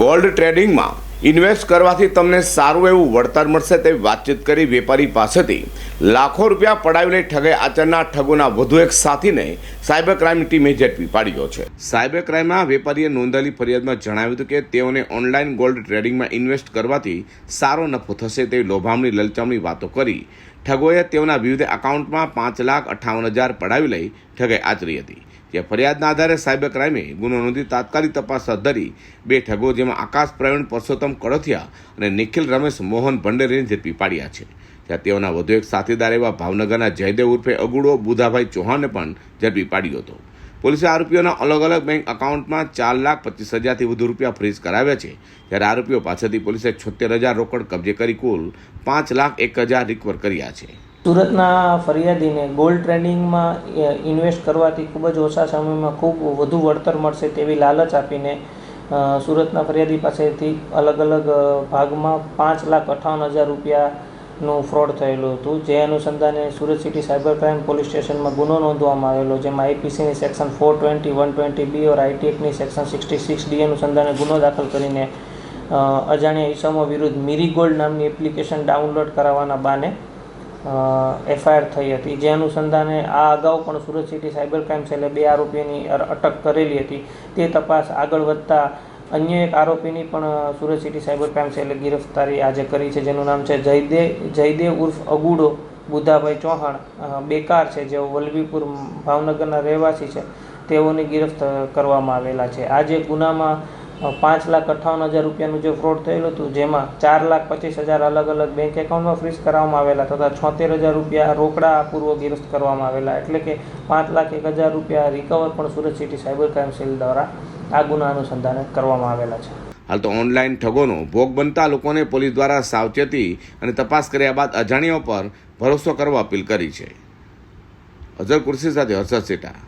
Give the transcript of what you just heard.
Gold ટ્રેડિંગમાં invest કરવાથી તમને સારું એવું વળતર મળશે તે વાતચીત કરી વેપારી પાસેથી લાખો રૂપિયા પડાવી લઈ ઠગે આચરનાર ઠગોના વધુ એક સાથીને સાયબર ક્રાઇમ ટીમે ઝડપી પાડ્યો છે. સાયબર ક્રાઇમમાં વેપારીએ નોંધાયેલી ફરિયાદમાં જણાવ્યું હતું કે તેઓને ઓનલાઈન ગોલ્ડ ટ્રેડિંગમાં ઇન્વેસ્ટ કરવાથી સારો નફો થશે તેવી લોભામણી લલચામણી વાતો કરી ઠગોએ તેઓના વિવિધ એકાઉન્ટમાં પાંચ લાખ અઠ્ઠાવન હજાર પડાવી લઈ ઠગાઈ આચરી હતી. જે ફરિયાદના આધારે સાયબર ક્રાઇમે ગુનો નોંધી તાત્કાલિક તપાસ હાથ ધરી. બે ઠગો જેમાં આકાશ પ્રવીણ, પરસોત્તમ કડથિયા અને નિખિલ રમેશ, મોહન ભંડેરીને ઝડપી પાડ્યા છે. ત્યાં તેઓના વધુ એક સાથીદાર એવા ભાવનગરના જયદેવ ઉર્ફે અગુડો બુધાભાઈ ચૌહાણને પણ ઝડપી પાડ્યો હતો. પોલીસે આરોપીઓના અલગ અલગ બેંક એકાઉન્ટમાં ચાર લાખ પચીસ હજારથી વધુ રૂપિયા ફ્રીઝ કરાવ્યા છે. ત્યારે આરોપીઓ પાસેથી પોલીસે છોતેર હજાર રોકડ કબજે કરી કુલ પાંચ લાખ એક હજાર રિકવર કર્યા છે. સુરતના ફરિયાદીને ગોલ્ડ ટ્રેડિંગમાં ઇન્વેસ્ટ કરવાથી ખૂબ જ ઓછા સમયમાં ખૂબ વધુ વળતર મળશે તેવી લાલચ આપીને સુરતના ફરિયાદી પાસેથી અલગ અલગ ભાગમાં પાંચ લાખ અઠ્ઠાવન હજાર રૂપિયાનું ફ્રોડ થયેલું હતું. જે અનુસંધાને Surat city cyber crime police સ્ટેશનમાં ગુનો નોંધવામાં આવેલો, જેમાં આઈપીસીની section four twenty, one twenty B or IT એક્ટની section sixty six D અનુસંધાને ગુનો દાખલ કરીને અજાણ્યા ઈસમો વિરુદ્ધ મિરી ગોલ્ડ નામની એપ્લિકેશન ડાઉનલોડ કરાવવાના બાને એફઆઈઆર થઈ હતી. જે અનુસંધાને આ અગાઉ પણ સુરત સિટી સાયબર ક્રાઇમ સેલે બે આરોપીઓની અટક કરેલી હતી. તે તપાસ આગળ વધતા અન્ય એક આરોપીની પણ સુરત સિટી સાયબર ક્રાઇમ સેલે ગિરફ્તારી આજે કરી છે, જેનું નામ છે જયદેવ જયદેવ ઉર્ફ અગુડો બુધાભાઈ ચૌહાણ. બેકાર છે, જેઓ વલભીપુર ભાવનગરના રહેવાસી છે. તેઓની ગિરફ્ત કરવામાં આવેલા છે. આજે ગુનામાં પાંચ લાખ અઠ્ઠાવન હજાર રૂપિયાનું જે ફ્રોડ થયેલું હતું, જેમાં ચાર લાખ પચીસ હજાર અલગ અલગ બેંક એકાઉન્ટમાં ફ્રીઝ કરવામાં આવેલા તથા છોતેર હજાર રૂપિયા રોકડા પૂર્વ ગિરસ્ત કરવામાં આવેલા. એટલે કે પાંચ લાખ એક હજાર રૂપિયા રિકવર પણ Surat city cyber crime cell દ્વારા આ ગુના અનુસંધાને કરવામાં આવેલા છે. હાલ તો ઓનલાઈન ઠગોનો ભોગ બનતા લોકોને પોલીસ દ્વારા સાવચેતી અને તપાસ કર્યા બાદ અજાણ્યો પર ભરોસો કરવા અપીલ કરી છે. અઝર કુર્સી સાથે હર્ષદ સેટા.